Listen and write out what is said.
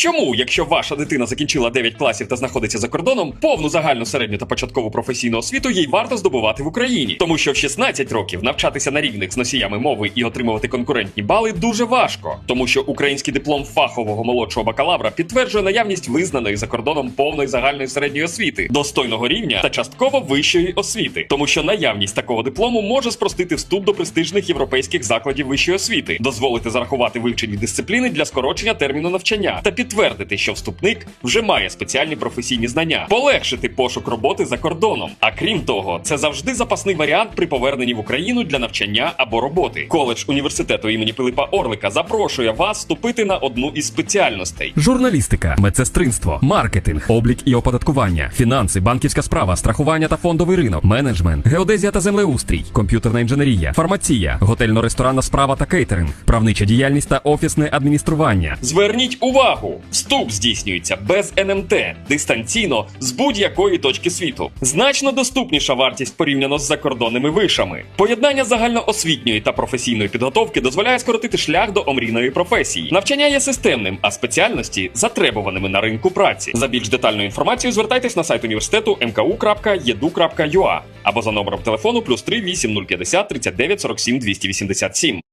Чому, якщо ваша дитина закінчила 9 класів та знаходиться за кордоном, повну загальну середню та початкову професійну освіту їй варто здобувати в Україні? Тому що в 16 років навчатися на рівних з носіями мови і отримувати конкурентні бали дуже важко, тому що український диплом фахового молодшого бакалавра підтверджує наявність визнаної за кордоном повної загальної середньої освіти, достойного рівня та частково вищої освіти, тому що наявність такого диплому може спростити вступ до престижних європейських закладів вищої освіти, дозволити зарахувати вивчені дисципліни для скорочення терміну навчання та підтвердити, що вступник вже має спеціальні професійні знання, полегшити пошук роботи за кордоном. А крім того, це завжди запасний варіант при поверненні в Україну для навчання або роботи. Коледж університету імені Пилипа Орлика запрошує вас вступити на одну із спеціальностей. Журналістика, медсестринство, маркетинг, облік і оподаткування, фінанси, банківська справа, страхування та фондовий ринок, менеджмент, геодезія та землеустрій, комп'ютерна інженерія, фармація, готельно-ресторанна справа та кейтеринг, правнича діяльність та офісне адміністрування. Зверніть увагу! Вступ здійснюється без НМТ дистанційно з будь-якої точки світу. Значно доступніша вартість порівняно з закордонними вишами. Поєднання загальноосвітньої та професійної підготовки дозволяє скоротити шлях до омрійної професії. Навчання є системним, а спеціальності затребуваними на ринку праці. За більш детальною інформацією звертайтесь на сайт університету mku.edu.ua або за номером телефону плюс 3 8050 39 47 287.